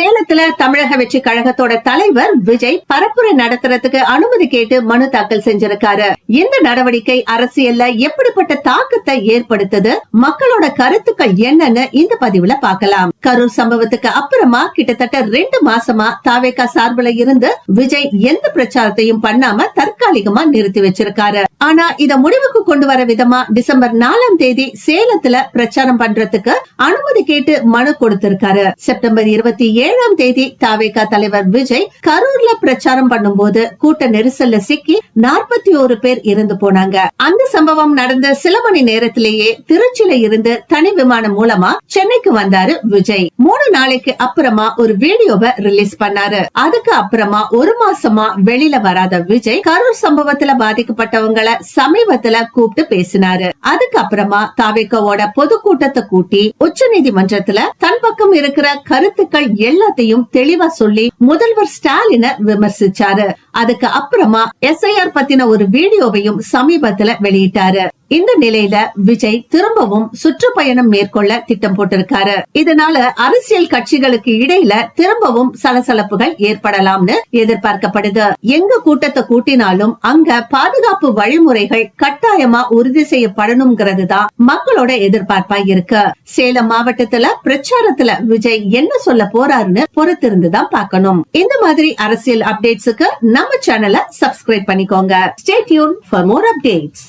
சேலத்துல தமிழக வெற்றி கழகத்தோட தலைவர் விஜய் பரப்புரை நடத்துறதுக்கு அனுமதி கேட்டு மனு தாக்கல் செஞ்சிருக்காரு. இந்த நடவடிக்கை அரசியல்ல எப்படிப்பட்ட தாக்கத்தை ஏற்படுத்துது? மக்களோட கருத்துக்கள் என்னன்னு இந்த பதிவுல பாக்கலாம் கரூர் சம்பவத்துக்கு அப்புறமா கிட்டத்தட்ட ரெண்டு மாசமா தாவேகா சார்பில் இருந்து விஜய் எந்த பிரச்சாரத்தையும் பண்ணாம தற்காலிகமா நிறுத்தி வச்சிருக்காரு. ஆனா இத முடிவுக்கு கொண்டு வர விதமா டிசம்பர் நாலாம் தேதி சேலத்துல பிரச்சாரம் பண்றதுக்கு அனுமதி கேட்டு மனு கொடுத்திருக்காரு. செப்டம்பர் இருபத்தி ஏழாம் தேதி தாவேகா தலைவர் விஜய் கரூர்ல பிரச்சாரம் பண்ணும்போது கூட்ட நெரிசல்ல சிக்கி நாற்பத்தி ஒரு பேர் இறந்து போனாங்க. அந்த சம்பவம் நடந்த சில மணி நேரத்திலேயே திருச்சியில இருந்து தனி விமானம் மூலமா சென்னைக்கு வந்தாரு விஜய். மூணு நாளைக்கு அப்புறமா ஒரு வீடியோவை ரிலீஸ் பண்ணாரு. அதுக்கு அப்புறமா ஒரு மாசமா வெளியில வராத விஜய் கரூர் சம்பவத்துல பாதிக்கப்பட்டவங்கள சமீபத்துல கூப்பிட்டு பேசினாரு. அதுக்கப்புறமா தாவேக்காவோட பொதுக்கூட்டத்தை கூட்டி உச்ச நீதிமன்றத்துல தன் பக்கம் இருக்கிற கருத்துக்கள் எல்லாத்தையும் தெளிவா சொல்லி முதல்வர் ஸ்டாலின விமர்சிச்சாரு. அதுக்கு அப்புறமா எஸ்ஐஆர் பத்தின ஒரு வீடியோவையும் சமீபத்துல வெளியிட்டாரு. இந்த நிலையில விஜய் திரும்பவும் சுற்றுப்பயணம் மேற்கொள்ள திட்டம் போட்டிருக்காரு. இதனால அரசியல் கட்சிகளுக்கு இடையில திரும்பவும் சலசலப்புகள் ஏற்படலாம்னு எதிர்பார்க்கப்படுது. எங்க கூட்டத்தை கூட்டினாலும் அங்க பாதுகாப்பு வழிமுறைகள் கட்டாயமா உறுதி செய்யப்படணுங்கிறது தான் மக்களோட எதிர்பார்ப்பா இருக்கு. சேலம் மாவட்டத்துல பிரச்சாரத்துல விஜய் என்ன சொல்ல போறாருன்னு பொறுத்திருந்துதான் பார்க்கணும். இந்த மாதிரி அரசியல் அப்டேட்ஸுக்கு நம்ம சேனலை சப்ஸ்கிரைப் பண்ணிக்கோங்க. Stay tuned for more updates